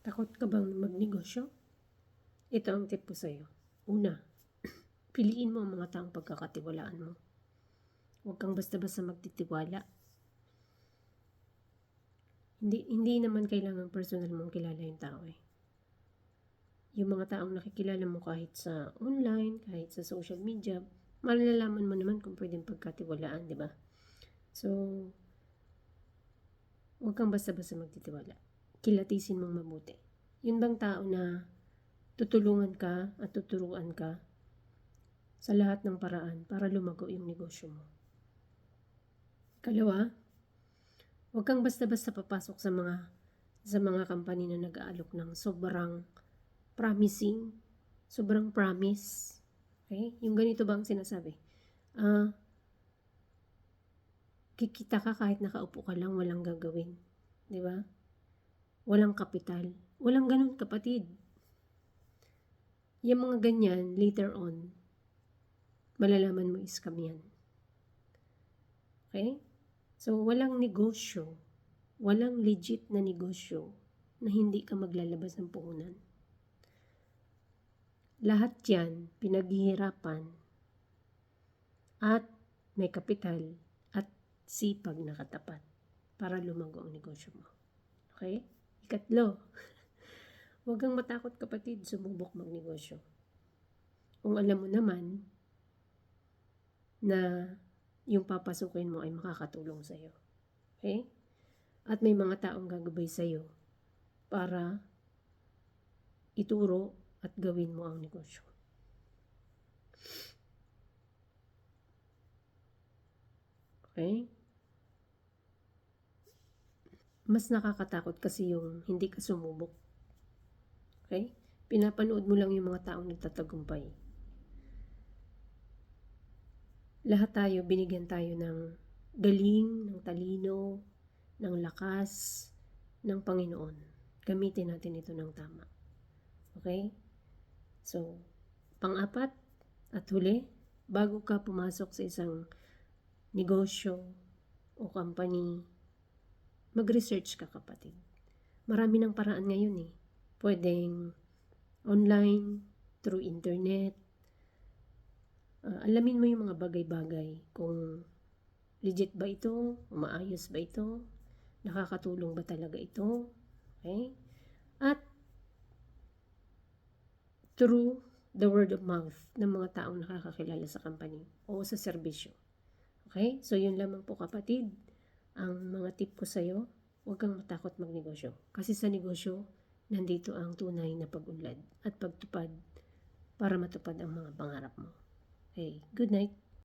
Takot ka bang magnegosyo? Ito ang tip ko sa'yo. Una, piliin mo ang mga taong pagkakatiwalaan mo. Huwag kang basta-basta magtitiwala. Hindi, hindi naman kailangan personal mong kilala yung tao eh. Yung mga taong nakikilala mo kahit sa online, kahit sa social media, malalaman mo naman kung pwedeng pagkatiwalaan, di ba? So, huwag kang basta-basta magtitiwala. Kilatisin mong mabuti. Yun bang tao na tutulungan ka at tuturuan ka sa lahat ng paraan para lumago yung negosyo mo. Kalawa, huwag kang basta-basta papasok sa mga sa mga company na nag-aalok ng sobrang promising, sobrang promise. Okay? Yung ganito ba ang sinasabi? Ah, kikita ka kahit nakaupo ka lang, walang gagawin. Di ba? Walang kapital. Walang ganun, kapatid. Yung mga ganyan, later on, malalaman mo scam yan. Okay? So, walang negosyo, walang legit na negosyo na hindi ka maglalabas ng puhunan. Lahat yan, pinaghihirapan at may kapital at sipag na katapat para lumago ang negosyo mo. Okay? Ikatlo, huwag kang matakot kapatid, sumubok magnegosyo. Kung alam mo naman na yung papasukin mo ay makakatulong sa'yo. Okay? At may mga taong gagabay sa'yo para ituro at gawin mo ang negosyo. Okay? Mas nakakatakot kasi yung hindi ka sumubok. Okay? Pinapanood mo lang yung mga taong nagtatagumpay. Lahat tayo, binigyan tayo ng galing, ng talino, ng lakas, ng Panginoon. Gamitin natin ito ng tama. Okay? So, pang-apat at huli, bago ka pumasok sa isang negosyo o company, mag-research ka kapatid. Marami ng paraan ngayon eh. Pwedeng online, through internet. Ah, alamin mo yung mga bagay-bagay kung legit ba ito, maayos ba ito, nakakatulong ba talaga ito, okay? At through the word of mouth ng mga taong nakakakilala sa company o sa serbisyo. Okay? So, yun lamang po kapatid. Ang mga tip ko sa'yo, huwag kang matakot magnegosyo. Kasi sa negosyo, nandito ang tunay na pag-unlad at pagtupad para matupad ang mga pangarap mo. Okay, good night.